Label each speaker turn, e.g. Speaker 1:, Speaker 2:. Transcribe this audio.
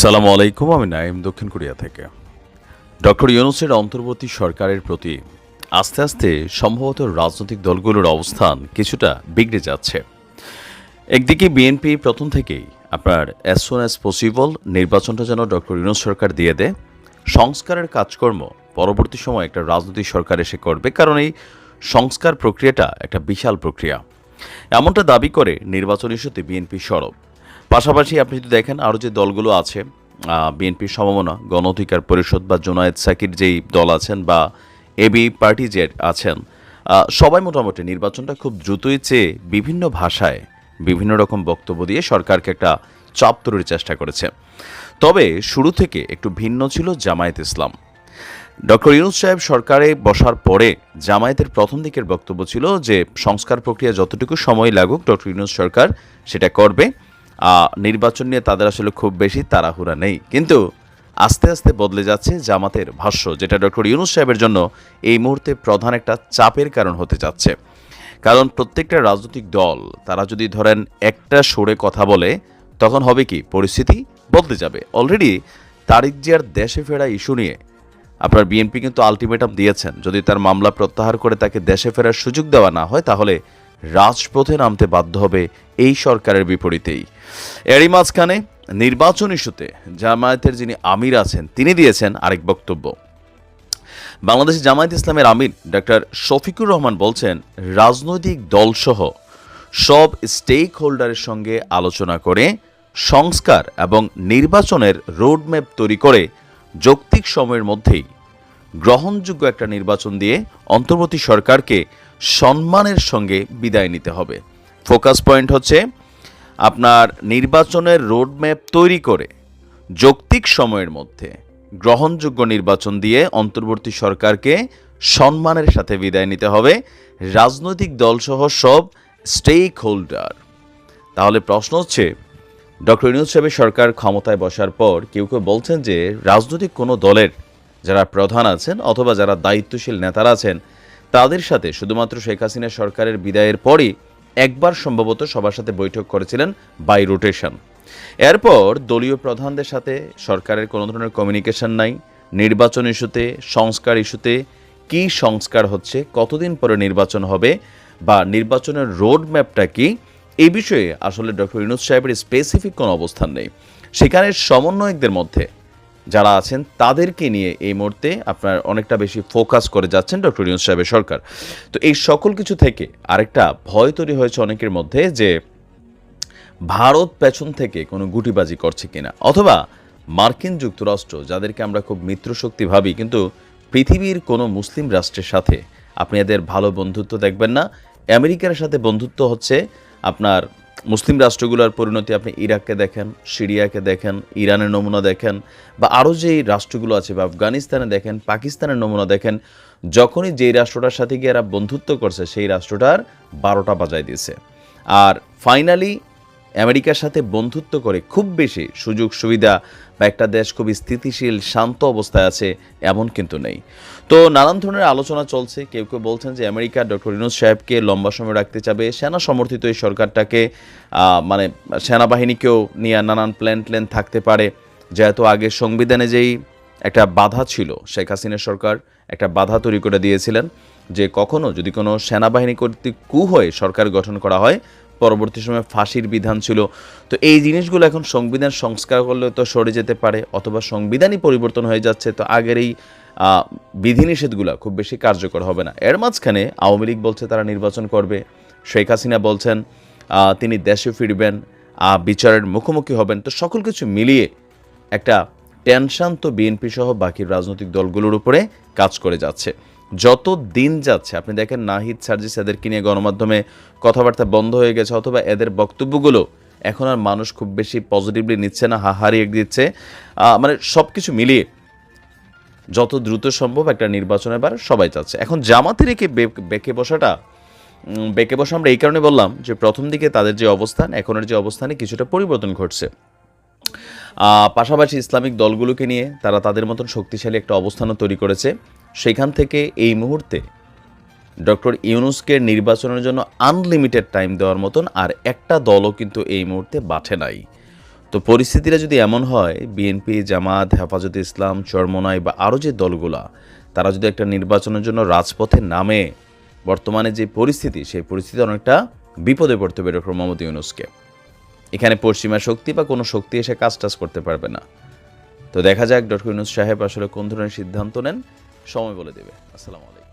Speaker 1: সালামু আলাইকুম, আমি নাইম দক্ষিণ কোরিয়া থেকে। ডক্টর ইউনুসের অন্তর্বর্তী সরকারের প্রতি আস্তে আস্তে সম্ভবত রাজনৈতিক দলগুলোর অবস্থান কিছুটা বিগড়ে যাচ্ছে। একদিকে বিএনপি প্রথম থেকেই আপনার অ্যাজ সুন অ্যাজ পসিবল নির্বাচনটা যেন ডক্টর ইউনুস সরকার দিয়ে দেয়। সংস্কারের কাজকর্ম পরবর্তী সময় একটা রাজনৈতিক সরকার এসে করবে, কারণ এই সংস্কার প্রক্রিয়াটা একটা বিশাল প্রক্রিয়া। এমনটা দাবি করে নির্বাচন ইস্যুতে বিএনপি সরব। পাশাপাশি আপনি যদি দেখেন আরও যে দলগুলো আছে বিএনপির সমমনা, গণ অধিকার পরিষদ বা জোনায়েদ সাকির যেই দল আছেন বা এবি পার্টি যে আছেন সবাই মোটামুটি নির্বাচনটা খুব দ্রুতই চেয়ে বিভিন্ন ভাষায় বিভিন্ন রকম বক্তব্য দিয়ে সরকারকে একটা চাপ তৈরির চেষ্টা করেছে। তবে শুরু থেকে একটু ভিন্ন ছিল জামায়াত ইসলাম। ডক্টর ইউনুস সাহেব সরকারে বসার পরে জামায়াতের প্রথম দিকের বক্তব্য ছিল যে, সংস্কার প্রক্রিয়া যতটুকু সময় লাগুক ডক্টর ইউনুস সরকার সেটা করবে। নির্বাচন নিয়ে তাদের আসলে খুব বেশি তাড়াহুড়া নেই। কিন্তু আস্তে আস্তে বদলে যাচ্ছে জামাতের ভাষ্য, যেটা ডক্টর ইউনুস সাহেবের জন্য এই মুহূর্তে প্রধান একটা চাপের কারণ হতে যাচ্ছে। কারণ প্রত্যেকটা রাজনৈতিক দল, তারা যদি ধরেন একটা সরে কথা বলে, তখন হবে কি, পরিস্থিতি বদলে যাবে। অলরেডি তারিক জিয়ার দেশে ফেরা ইস্যু নিয়ে আপনার বিএনপি কিন্তু আলটিমেটাম দিয়েছেন। যদি তার মামলা প্রত্যাহার করে তাকে দেশে ফেরার সুযোগ দেওয়া না হয়, তাহলে রাজপথে নামতে বাধ্য হবে এই সরকারের বিপরীতেই। এরই মাঝখানে নির্বাচন ইস্যুতে জামায়াতের যিনি আমির আছেন, তিনি দিয়েছেন আরেক বক্তব্য। বাংলাদেশ জামায়াত ইসলামের আমির ডক্টর শফিকুর রহমান বলছেন, রাজনৈতিক দলসহ সব স্টেক হোল্ডারের সঙ্গে আলোচনা করে সংস্কার এবং নির্বাচনের রোডম্যাপ তৈরি করে যৌক্তিক সময়ের মধ্যেই গ্রহণযোগ্য একটা নির্বাচন দিয়ে অন্তর্বর্তী সরকারকে সম্মানের সঙ্গে বিদায় নিতে হবে। ফোকাস পয়েন্ট হচ্ছে আপনার নির্বাচনের রোডম্যাপ তৈরি করে যৌক্তিক সময়ের মধ্যে গ্রহণযোগ্য নির্বাচন দিয়ে অন্তর্বর্তী সরকারকে সম্মানের সাথে বিদায় নিতে হবে। রাজনৈতিক দলসহ সব স্টেক হোল্ডার তাহলে প্রশ্ন হচ্ছে, ডক্টর ইউনুস সাহেবের সরকার ক্ষমতায় বসার পর কেউ কেউ বলছেন যে রাজনৈতিক কোনো দলের যারা প্রধান আছেন অথবা যারা দায়িত্বশীল নেতারা আছেন, তাদের সাথে শুধুমাত্র শেখ হাসিনা সরকারের বিদায়ের পরই একবার সম্ভবত সবার সাথে বৈঠক করেছিলেন বাই রোটেশন এরপর দলীয় প্রধানদের সাথে সরকারের কোনো ধরনের কমিউনিকেশন নাই, নির্বাচন ইস্যুতে, সংস্কার ইস্যুতে, কি সংস্কার হচ্ছে, কতদিন পরে নির্বাচন হবে, বা নির্বাচনের রোড ম্যাপটা কি এই বিষয়ে আসলে ডক্টর ইউনুস সাহেবের স্পেসিফিক কোনো অবস্থান নেই। সেখানে সমন্বয়কদের মধ্যে যারা আছেন, তাদেরকে নিয়ে এই মুহূর্তে আপনার অনেকটা বেশি ফোকাস করে যাচ্ছেন ডক্টর ইউনুস সাহেবের সরকার। তো এই সকল কিছু থেকে আরেকটা ভয় তৈরি হয়েছে অনেকের মধ্যে যে, ভারত পেছন থেকে কোনো গুটিবাজি করছে কিনা? অথবা মার্কিন যুক্তরাষ্ট্র, যাদেরকে আমরা খুব মিত্রশক্তি ভাবি, কিন্তু পৃথিবীর কোনো মুসলিম রাষ্ট্রের সাথে আপনি এদের ভালো বন্ধুত্ব দেখবেন না। আমেরিকার সাথে বন্ধুত্ব হচ্ছে আপনার মুসলিম রাষ্ট্রগুলোর পরিণতি আপনি ইরাককে দেখেন, সিরিয়াকে দেখেন, ইরানের নমুনা দেখেন, বা আরও যেই রাষ্ট্রগুলো আছে বা আফগানিস্তানে দেখেন, পাকিস্তানের নমুনা দেখেন, যখনই যেই রাষ্ট্রটার সাথে গিয়ে এরা বন্ধুত্ব করছে, সেই রাষ্ট্রটার বারোটা বাজায় দিয়েছে। আর ফাইনালি আমেরিকার সাথে বন্ধুত্ব করে খুব বেশি সুযোগ, সুবিধা বা একটা দেশ খুব স্থিতিশীল, শান্ত অবস্থায় আছে এমন কিন্তু নেই। তো নানান ধরনের আলোচনা চলছে। কেউ কেউ বলছেন যে আমেরিকা ডক্টর ইনুস সাহেবকে লম্বা সময় রাখতে চাবে। সেনা সমর্থিত এই সরকারটাকে মানে সেনাবাহিনীকেও নিয়ে নানান প্ল্যান প্ল্যান থাকতে পারে। যেহেতু আগে সংবিধানে যেই একটা বাধা ছিল, শেখ হাসিনা সরকার একটা বাধা তৈরি করে দিয়েছিলেন যে কখনো যদি কোনো সেনাবাহিনী কর্তৃক কু হয়ে সরকার গঠন করা হয় পরবর্তী সময়ে ফাঁসির বিধান ছিল। তো এই জিনিসগুলো এখন সংবিধান সংস্কার করলে তো সরে যেতে পারে, অথবা সংবিধানই পরিবর্তন হয়ে যাচ্ছে, তো আগের এই বিধিনিষেধগুলো খুব বেশি কার্যকর হবে না। এর মাঝখানে আওয়ামী লীগ বলছে তারা নির্বাচন করবে, শেখ হাসিনা বলছেন তিনি দেশে ফিরবেন বিচারের মুখোমুখি হবেন। তো সকল কিছু মিলিয়ে একটা টেনশন তো বিএনপি সহ বাকি রাজনৈতিক দলগুলোর উপরে কাজ করে যাচ্ছে। যত দিন যাচ্ছে, আপনি দেখেন নাহিদ সার্জিস এদেরকে নিয়ে গণমাধ্যমে কথাবার্তা বন্ধ হয়ে গেছে অথবা এদের বক্তব্যগুলো এখন আর মানুষ খুব বেশি পজিটিভলি নিচ্ছে না হাহারিয়ে দিচ্ছে। মানে সব কিছু মিলিয়ে যত দ্রুত সম্ভব একটা নির্বাচনের বার সবাই চাচ্ছে। এখন জামাতের একে বেঁকে বসাটা বেঁকে বসা আমরা এই কারণে বললাম যে প্রথম দিকে তাদের যে অবস্থান, এখনের যে অবস্থানে কিছুটা পরিবর্তন ঘটছে। পাশাপাশি ইসলামিক দলগুলোকে নিয়ে তারা তাদের মতন শক্তিশালী একটা অবস্থানও তৈরি করেছে। সেখান থেকে এই মুহূর্তে ডক্টর ইউনুসকে নির্বাচনের জন্য আনলিমিটেড টাইম দেওয়ার মতন আর একটা দলও কিন্তু এই মুহূর্তে বাঠে নাই। তো পরিস্থিতিটা যদি এমন হয় বিএনপি জামাত, হেফাজতে ইসলাম, চরমনাই বা আরও যে দলগুলা, তারা যদি একটা নির্বাচনের জন্য রাজপথে নামে, বর্তমানে যে পরিস্থিতি, সেই পরিস্থিতি অনেকটা বিপদে পড়তে হবে ডক্টর মোহাম্মদ ইউনুসকে। এখানে পশ্চিমা শক্তি বা কোনো শক্তি এসে কাজ টাজ করতে পারবে না। তো দেখা যাক ডক্টর ইউনুস সাহেব আসলে কোন ধরনের সিদ্ধান্ত নেন। সময় বলে দেবে। আসসালামু আলাইকুম।